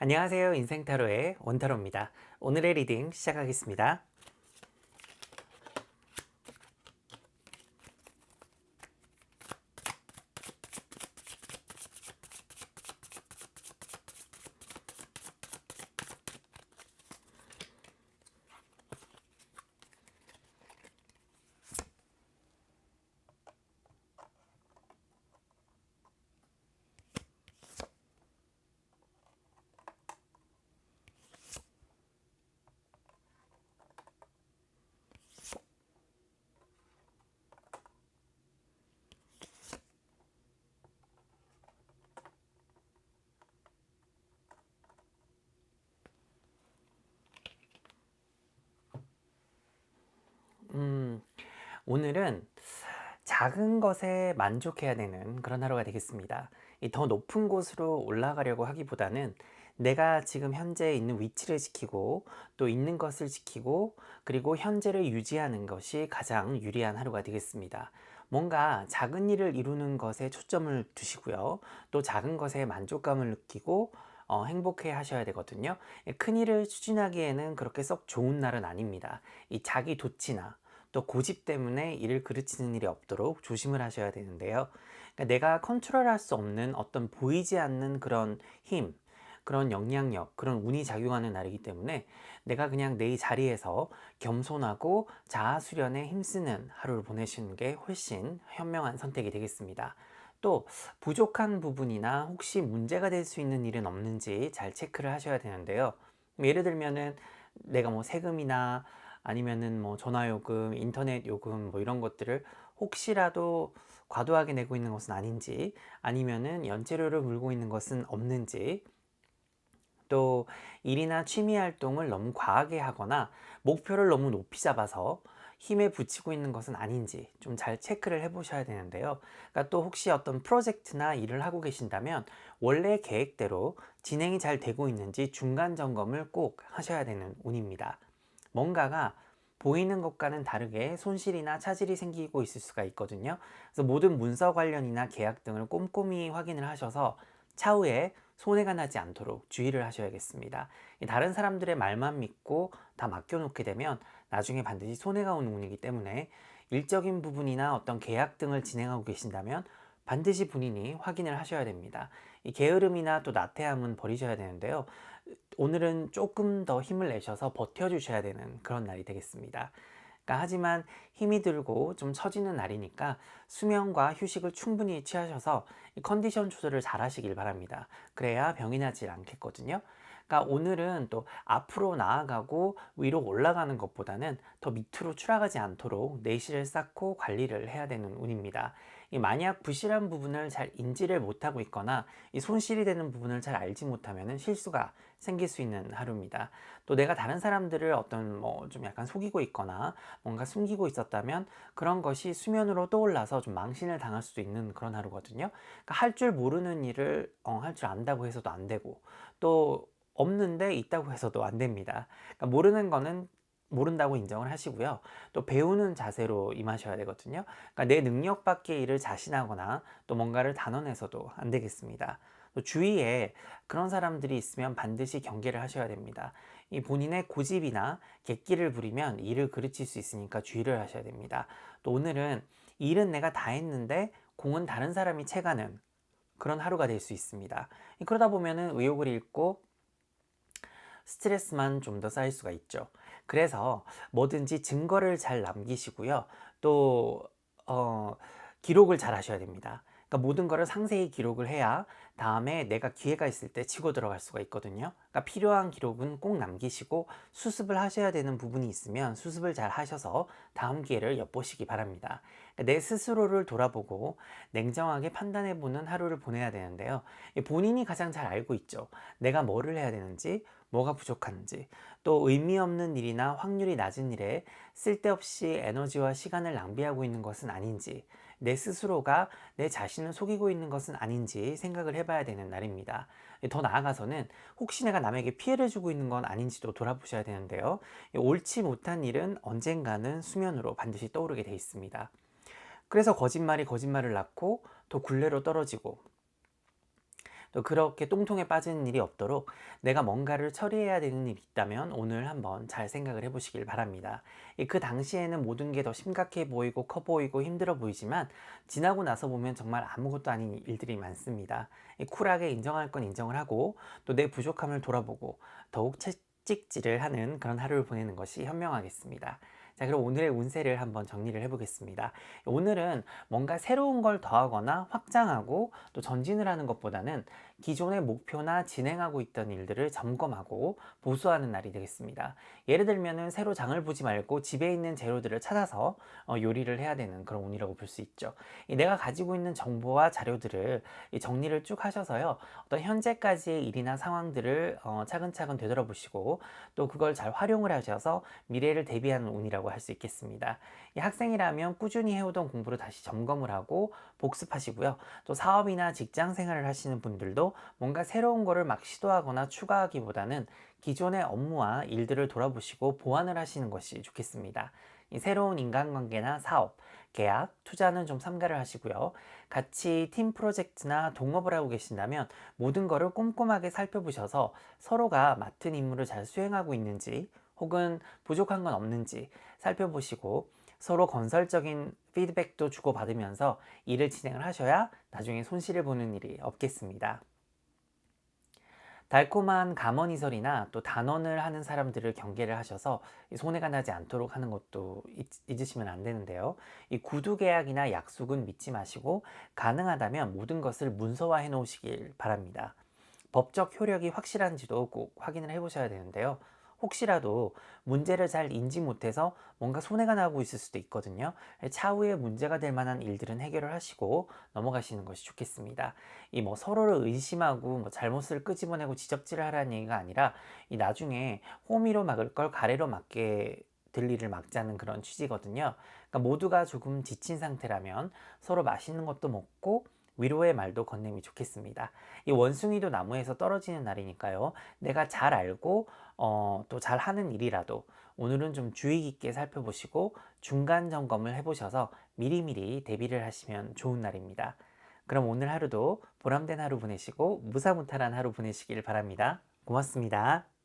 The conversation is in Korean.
안녕하세요. 인생타로의 원타로입니다. 오늘의 리딩 시작하겠습니다. 음, 오늘은 작은 것에 만족해야 되는 그런 하루가 되겠습니다. 이더 높은 곳으로 올라가려고 하기보다는 내가 지금 현재 있는 위치를 지키고 또 있는 것을 지키고 그리고 현재를 유지하는 것이 가장 유리한 하루가 되겠습니다. 뭔가 작은 일을 이루는 것에 초점을 두시고요. 또 작은 것에 만족감을 느끼고 어, 행복해 하셔야 되거든요. 큰 일을 추진하기에는 그렇게 썩 좋은 날은 아닙니다. 이 자기 도치나 또 고집 때문에 일을 그르치는 일이 없도록 조심을 하셔야 되는데요. 그러니까 내가 컨트롤할 수 없는 어떤 보이지 않는 그런 힘, 그런 영향력, 그런 운이 작용하는 날이기 때문에 내가 그냥 내 자리에서 겸손하고 자아 수련에 힘쓰는 하루를 보내시는 게 훨씬 현명한 선택이 되겠습니다. 또 부족한 부분이나 혹시 문제가 될 수 있는 일은 없는지 잘 체크를 하셔야 되는데요. 예를 들면은 내가 뭐 세금이나 아니면은 뭐 전화 요금, 인터넷 요금 뭐 이런 것들을 혹시라도 과도하게 내고 있는 것은 아닌지 아니면은 연체료를 물고 있는 것은 없는지 또 일이나 취미 활동을 너무 과하게 하거나 목표를 너무 높이 잡아서 힘에 붙이고 있는 것은 아닌지 좀 잘 체크를 해 보셔야 되는데요. 그러니까 또 혹시 어떤 프로젝트나 일을 하고 계신다면 원래 계획대로 진행이 잘 되고 있는지 중간 점검을 꼭 하셔야 되는 운입니다. 뭔가가 보이는 것과는 다르게 손실이나 차질이 생기고 있을 수가 있거든요. 그래서 모든 문서 관련이나 계약 등을 꼼꼼히 확인을 하셔서 차후에 손해가 나지 않도록 주의를 하셔야겠습니다. 다른 사람들의 말만 믿고 다 맡겨놓게 되면 나중에 반드시 손해가 오는 운이기 때문에 일적인 부분이나 어떤 계약 등을 진행하고 계신다면 반드시 본인이 확인을 하셔야 됩니다. 이 게으름이나 또 나태함은 버리셔야 되는데요. 오늘은 조금 더 힘을 내셔서 버텨주셔야 되는 그런 날이 되겠습니다. 그러니까 하지만 힘이 들고 좀 처지는 날이니까 수면과 휴식을 충분히 취하셔서 컨디션 조절을 잘 하시길 바랍니다. 그래야 병이 나질 않겠거든요. 그러니까 오늘은 또 앞으로 나아가고 위로 올라가는 것보다는 더 밑으로 추락하지 않도록 내실을 쌓고 관리를 해야 되는 운입니다. 이 만약 부실한 부분을 잘 인지를 못하고 있거나 이 손실이 되는 부분을 잘 알지 못하면 실수가 생길 수 있는 하루입니다. 또 내가 다른 사람들을 어떤 뭐 좀 약간 속이고 있거나 뭔가 숨기고 있었다면 그런 것이 수면으로 떠올라서 좀 망신을 당할 수도 있는 그런 하루거든요. 그러니까 할 줄 모르는 일을 어, 할 줄 안다고 해서도 안 되고 또 없는데 있다고 해서도 안 됩니다. 그러니까 모르는 거는 모른다고 인정을 하시고요. 또 배우는 자세로 임하셔야 되거든요. 그러니까 내 능력 밖의 일을 자신하거나 또 뭔가를 단언해서도 안 되겠습니다. 또 주위에 그런 사람들이 있으면 반드시 경계를 하셔야 됩니다. 이 본인의 고집이나 객기를 부리면 일을 그르칠 수 있으니까 주의를 하셔야 됩니다. 또 오늘은 일은 내가 다 했는데 공은 다른 사람이 채가는 그런 하루가 될 수 있습니다. 그러다 보면은 의욕을 잃고 스트레스만 좀 더 쌓일 수가 있죠. 그래서 뭐든지 증거를 잘 남기시고요. 또, 어, 기록을 잘 하셔야 됩니다. 그러니까 모든 거를 상세히 기록을 해야 다음에 내가 기회가 있을 때 치고 들어갈 수가 있거든요. 그러니까 필요한 기록은 꼭 남기시고 수습을 하셔야 되는 부분이 있으면 수습을 잘 하셔서 다음 기회를 엿보시기 바랍니다. 그러니까 내 스스로를 돌아보고 냉정하게 판단해 보는 하루를 보내야 되는데요. 본인이 가장 잘 알고 있죠. 내가 뭐를 해야 되는지, 뭐가 부족한지, 또 의미 없는 일이나 확률이 낮은 일에 쓸데없이 에너지와 시간을 낭비하고 있는 것은 아닌지, 내 스스로가 내 자신을 속이고 있는 것은 아닌지 생각을 해봐야 되는 날입니다. 더 나아가서는 혹시 내가 남에게 피해를 주고 있는 건 아닌지도 돌아보셔야 되는데요. 옳지 못한 일은 언젠가는 수면으로 반드시 떠오르게 돼 있습니다. 그래서 거짓말이 거짓말을 낳고 더 굴레로 떨어지고 또 그렇게 똥통에 빠지는 일이 없도록 내가 뭔가를 처리해야 되는 일이 있다면 오늘 한번 잘 생각을 해보시길 바랍니다. 이그 당시에는 모든 게 더 심각해 보이고 커 보이고 힘들어 보이지만 지나고 나서 보면 정말 아무것도 아닌 일들이 많습니다. 이 쿨하게 인정할 건 인정을 하고 또 내 부족함을 돌아보고 더욱 채찍질을 하는 그런 하루를 보내는 것이 현명하겠습니다. 자, 그럼 오늘의 운세를 한번 정리를 해보겠습니다. 오늘은 뭔가 새로운 걸 더하거나 확장하고 또 전진을 하는 것보다는 기존의 목표나 진행하고 있던 일들을 점검하고 보수하는 날이 되겠습니다. 예를 들면은 새로 장을 보지 말고 집에 있는 재료들을 찾아서 어, 요리를 해야 되는 그런 운이라고 볼 수 있죠. 이 내가 가지고 있는 정보와 자료들을 이 정리를 쭉 하셔서요. 어떤 현재까지의 일이나 상황들을 어, 차근차근 되돌아보시고 또 그걸 잘 활용을 하셔서 미래를 대비하는 운이라고 할 수 있겠습니다. 이 학생이라면 꾸준히 해오던 공부를 다시 점검을 하고 복습하시고요. 또 사업이나 직장 생활을 하시는 분들도 뭔가 새로운 거를 막 시도하거나 추가하기보다는 기존의 업무와 일들을 돌아보시고 보완을 하시는 것이 좋겠습니다. 이 새로운 인간관계나 사업, 계약, 투자는 좀 삼가를 하시고요. 같이 팀 프로젝트나 동업을 하고 계신다면 모든 거를 꼼꼼하게 살펴보셔서 서로가 맡은 임무를 잘 수행하고 있는지 혹은 부족한 건 없는지 살펴보시고 서로 건설적인 피드백도 주고받으면서 일을 진행을 하셔야 나중에 손실을 보는 일이 없겠습니다. 달콤한 감언이설이나 또 단언을 하는 사람들을 경계를 하셔서 손해가 나지 않도록 하는 것도 잊, 으시면 안 되는데요. 이 구두 계약이나 약속은 믿지 마시고 가능하다면 모든 것을 문서화해 놓으시길 바랍니다. 법적 효력이 확실한지도 꼭 확인을 해 보셔야 되는데요. 혹시라도 문제를 잘 인지 못해서 뭔가 손해가 나고 있을 수도 있거든요. 차후에 문제가 될 만한 일들은 해결을 하시고 넘어가시는 것이 좋겠습니다. 이 뭐 서로를 의심하고 뭐 잘못을 끄집어내고 지적질을 하라는 얘기가 아니라 이 나중에 호미로 막을 걸 가래로 막게 될 일을 막자는 그런 취지거든요. 그러니까 모두가 조금 지친 상태라면 서로 맛있는 것도 먹고 위로의 말도 건네면 좋겠습니다. 이 원숭이도 나무에서 떨어지는 날이니까요. 내가 잘 알고 어, 또 잘 하는 일이라도 오늘은 좀 주의 깊게 살펴보시고 중간 점검을 해보셔서 미리미리 대비를 하시면 좋은 날입니다. 그럼 오늘 하루도 보람된 하루 보내시고 무사무탈한 하루 보내시길 바랍니다. 고맙습니다.